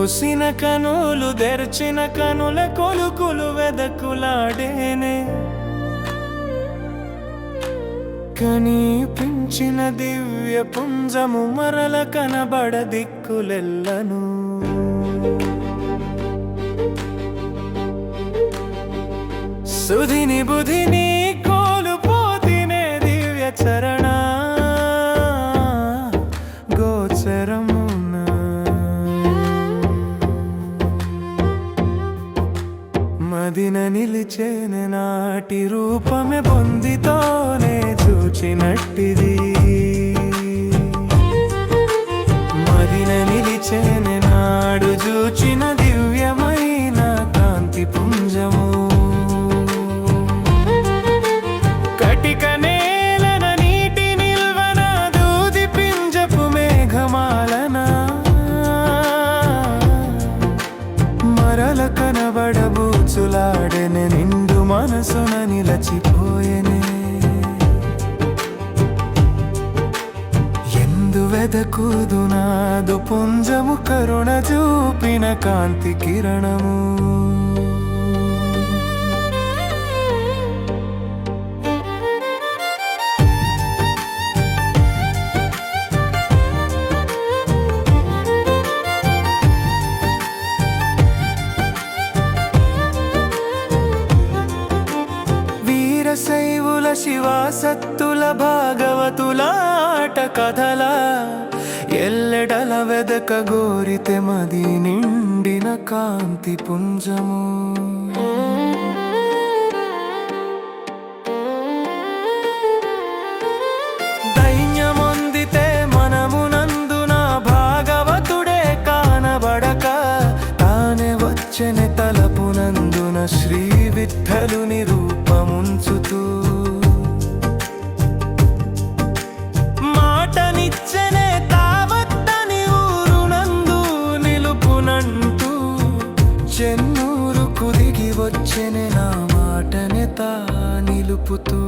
మూసిన కనులు తెరిచిన కనుల కొలుకులు వెదకులాడేనే. కనిపించిన దివ్య పుంజము మరల కనబడ దిక్కులెల్లను. సుధిని బుధిని మదిన నిలిచేన నాటి రూపమే పొందితోనే చూచినట్టిది. మదిన నిలిచేన నాడు చూచిన దివ్యమైన కాంతి పుంజము. కటిక నేలన నీటి నిల్వన దూది పింజపు మేఘమాలన. మరల కనబడబూచులాడెనె నిండు మనసున నిలచిపోయేనే. ఎందు వెదకూదు నాదు పుంజము కరుణ చూపిన కాంతి కిరణము. వీరశైవుల శివాసత్తుల భాగవతులాట కథల. ఎల్లెడల వెదక గోరితే మది నిండిన కాంతి పుంజము. దైన్యమొందితే మనమునందున భాగవతుడే కానబడక. తానే వచ్చెనె తలపునందున శ్రీ చెన్నూరు నా మాటనే తా నిలుపుతూ